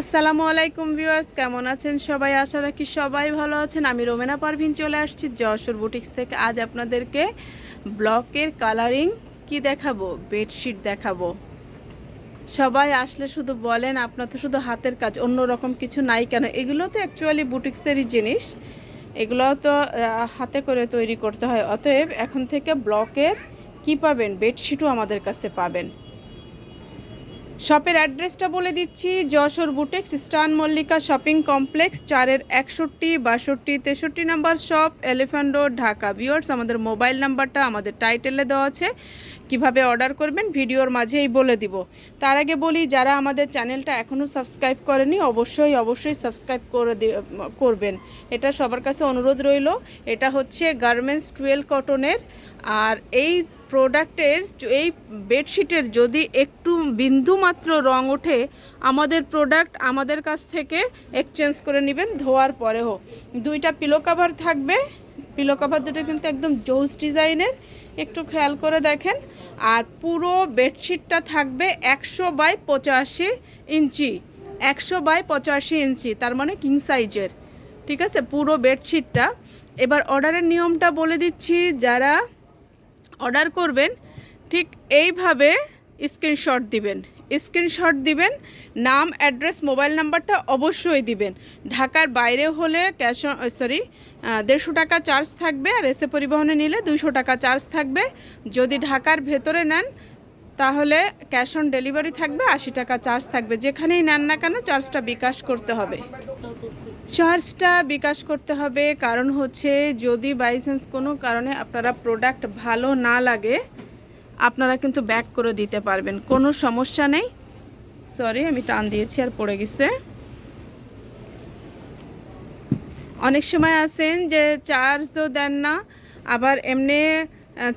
আসসালামু আলাইকুম ভিউয়ার্স, কেমন আছেন সবাই? আশা রাখি সবাই ভালো আছেন। আমি রোমেনা পারভিন চলে আসছি যশোর বুটিক্স থেকে। আজ আপনাদেরকে ব্লকের কালারিং কি দেখাবো? বেডশিট দেখাবো। সবাই আসলে শুধু বলেন, আপনার তো শুধু হাতের কাজ, অন্য রকম কিছু নাই কেন? এগুলো তো অ্যাকচুয়ালি বুটিক্সেরই জিনিস। এগুলো তো হাতে করে তৈরি করতে হয়। অতএব এখন থেকে ব্লকের কি পাবেন? বেডশিটও আমাদের কাছে পাবেন। শপের অ্যাড্রেসটা বলে দিচ্ছি, যশোর বুটেক্স স্টান মল্লিকা শপিং কমপ্লেক্স, চারের একষট্টি, বাষট্টি, তেষট্টি number shop, Elephant Road, Dhaka. Viewers, আমাদের মোবাইল নাম্বারটা আমাদের টাইটেলে দেওয়া আছে। কীভাবে অর্ডার করবেন ভিডিওর মাঝেই বলে দিব। তার আগে বলি, যারা আমাদের চ্যানেলটা এখনও সাবস্ক্রাইব করেনি, অবশ্যই অবশ্যই সাবস্ক্রাইব করে করবেন। এটা সবার কাছে অনুরোধ রইল। এটা হচ্ছে গার্মেন্টস টুয়েলভ কটনের। আর এই প্রোডাক্টের এই বেডশিটের যদি একটু বিন্দু মাত্র রং ওঠে, আমাদের প্রোডাক্ট আমাদের কাছ থেকে এক্সচেঞ্জ করে নেবেন, ধোয়ার পরেও দুইটা পিলো কাভার থাকবে। পিলো কাভার দুটো কিন্তু একদম জোস ডিজাইনের। একটু খেয়াল করে দেখেন। আর পুরো বেডশিটটা থাকবে একশো বাই পঁচাশি ইঞ্চি। একশো বাই পঁচাশি ইঞ্চি, তার মানে কিং সাইজের ঠিক আছে? পুরো বেডশিটটা। এবার অর্ডারের নিয়মটা বলে দিচ্ছি, যারা অর্ডার করবেন, ঠিক এইভাবে স্ক্রিনশট দিবেন। স্ক্রিনশট দিবেন, নাম, অ্যাড্রেস, মোবাইল নাম্বারটা অবশ্যই দিবেন। ঢাকার বাইরে হলে ক্যাশ সরি দেড়শো টাকা চার্জ থাকবে আর এসে পরিবহনে নিলে দুইশো টাকা চার্জ থাকবে। যদি ঢাকার ভেতরে নেন, তাহলে ক্যাশ অন ডেলিভারি থাকবে, আশি টাকা চার্জ থাকবে। যেখানেই নেন না কেন, চার্জটা বিকাশ করতে হবে। চার্জটা বিকাশ করতে হবে। কারণ হচ্ছে যদি বাই চান্স কোনো কারণে আপনারা প্রোডাক্ট ভালো না লাগে, আপনারা কিন্তু ব্যাক করে দিতে পারবেন। কোনো সমস্যা নেই। সরি আমি টান দিয়েছি আর পড়ে গেছে। অনেক সময় আছেন যে চার্জও দেন না, আবার এমনি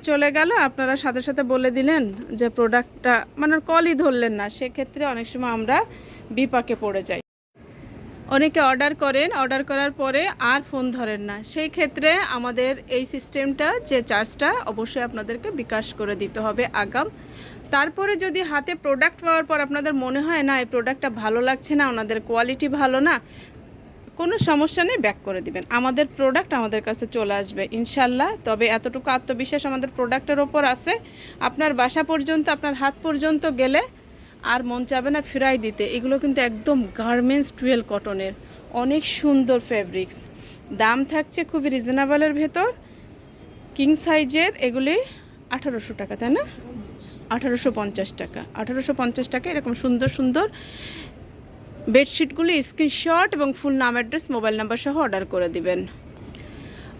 চলে গেল, আপনারা সাথে সাথে বলে দিলেন যে প্রোডাক্টটা মানে কলই ধরলেন না। সেক্ষেত্রে অনেক সময় আমরা বিপাকে পড়ে যাই। অনেকে অর্ডার করেন, অর্ডার করার পরে আর ফোন ধরেন না। সেই ক্ষেত্রে আমাদের এই সিস্টেমটা, যে চার্জটা অবশ্যই আপনাদেরকে বিকাশ করে দিতে হবে আগাম। তারপরে যদি হাতে প্রোডাক্ট পাওয়ার পর আপনাদের মনে হয়, না, এই প্রোডাক্টটা ভালো লাগছে না, ওনাদের কোয়ালিটি ভালো না, কোনো সমস্যা নেই ব্যাক করে দিবেন। আমাদের প্রোডাক্ট আমাদের কাছে চলে আসবে, ইনশাল্লাহ। তবে এতটুকু আত্মবিশ্বাস আমাদের প্রোডাক্টের ওপর আছে। আপনার বাসা পর্যন্ত, আপনার হাত পর্যন্ত গেলে আর মন চাবে না ফিরাই দিতে। এগুলো কিন্তু একদম গার্মেন্টস টুয়েল কটনের অনেক সুন্দর ফেব্রিক্স দাম থাকছে খুবই রিজনেবলের ভেতর। কিং সাইজের এগুলি আঠারোশো টাকা, তাই না? আঠারোশো পঞ্চাশ টাকা। আঠারোশো পঞ্চাশ টাকা এরকম সুন্দর সুন্দর বেডশিটগুলি স্ক্রিনশট এবং ফুল নাম অ্যাড্রেস মোবাইল নাম্বার সহ অর্ডার করে দিবেন।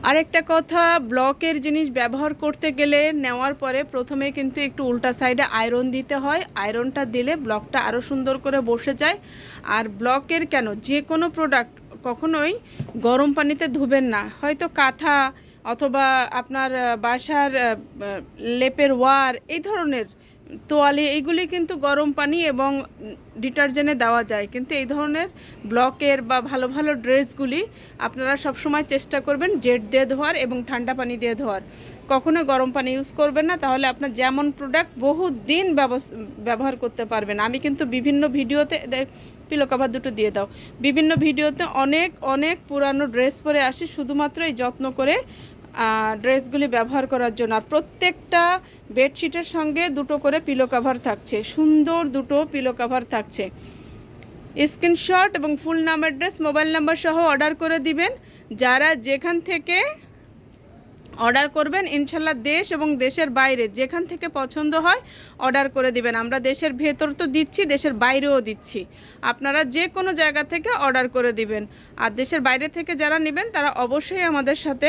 আরেকটা কথা, ব্লকের জিনিস ব্যবহার করতে গেলে নেওয়ার পরে প্রথমে কিন্তু একটু উল্টা সাইডে আয়রন দিতে হয়। আয়রনটা দিলে ব্লকটা আরও সুন্দর করে বসে যায়। আর ব্লকের কেন? যে কোনো প্রোডাক্ট কখনোই গরম পানিতে ধুবেন না। হয়তো কাঁথা অথবা আপনার বাসার লেপের ওয়ার এই ধরনের তোয়ালি এইগুলি কিন্তু গরম পানি এবং ডিটারজেন্টে দেওয়া যায়। কিন্তু এই ধরনের ব্লকের বা ভালো ভালো ড্রেসগুলি আপনারা সবসময় চেষ্টা করবেন জেট দিয়ে ধোয়ার এবং ঠান্ডা পানি দিয়ে ধোয়ার। কখনো গরম পানি ইউজ করবেন না, তাহলে আপনার যেমন প্রোডাক্ট বহু দিন ব্যবহার করতে পারবেন। আমি কিন্তু বিভিন্ন ভিডিওতে পিলো কাভার দুটো দিয়ে দাও। বিভিন্ন ভিডিওতে অনেক অনেক পুরানো ড্রেস পরে আসি, শুধুমাত্র এই যত্ন করে ড্রেসগুলি ব্যবহার করার জন্য। আর প্রত্যেকটা বেডশিটের সঙ্গে দুটো করে পিলো কাভার থাকছে। সুন্দর দুটো পিলো কাভার থাকছে। স্ক্রিনশট এবং ফুল নাম অ্যাড্রেস মোবাইল নাম্বার সহ অর্ডার করে দিবেন। যারা যেখান থেকে অর্ডার করবেন। ইনশাল্লাহ দেশ এবং দেশের বাইরে যেখান থেকে পছন্দ হয় অর্ডার করে দিবেন। আমরা দেশের ভেতর তো দিচ্ছি, দেশের বাইরেও দিচ্ছি। আপনারা যে কোনো জায়গা থেকে অর্ডার করে দিবেন। আর দেশের বাইরে থেকে যারা নেবেন, তারা অবশ্যই আমাদের সাথে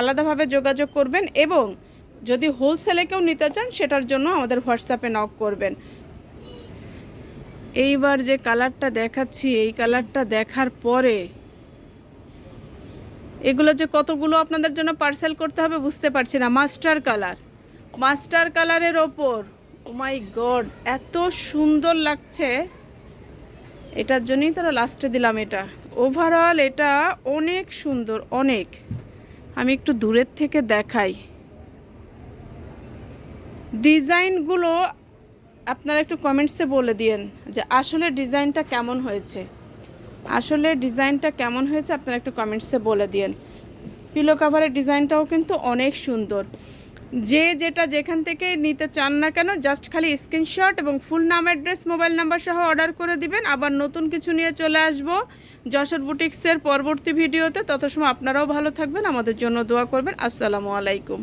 আলাদাভাবে যোগাযোগ করবেন এবং যদি হোলসেলে কেউ নিতে চান, সেটার জন্য আমাদের হোয়াটসঅ্যাপে নক করবেন। এইবার যে কালারটা দেখাচ্ছি, এই কালারটা দেখার পরে এগুলো যে কতগুলো আপনাদের জন্য পার্সেল করতে হবে বুঝতে পারছি না। মাস্টার কালার মাস্টার কালারের ওপর মাই গড এত সুন্দর লাগছে। এটার জন্যই তারা লাস্টে দিলাম এটা। ওভারঅল এটা অনেক সুন্দর, অনেক। আমি একটু দূরের থেকে দেখাই। ডিজাইনগুলো আপনারা একটু কমেন্টসে বলে দিয়েন যে আসলে ডিজাইনটা কেমন হয়েছে। আসলে ডিজাইনটা কেমন হয়েছে আপনারা একটু কমেন্টসে বলে দিয়েন। পিলো কাভারের ডিজাইনটাও কিন্তু অনেক সুন্দর। যে যেটা যেখান থেকে নিতে চান না কেন, জাস্ট খালি স্ক্রিনশট এবং ফুল নাম, অ্যাড্রেস, মোবাইল নাম্বার সহ অর্ডার করে দিবেন। আবার নতুন কিছু নিয়ে চলে আসব যশোর বুটিক্সের পরবর্তী ভিডিওতে। তত সময় আপনারাও ভালো থাকবেন, আমাদের জন্য দোয়া করবেন। আসসালামু আলাইকুম।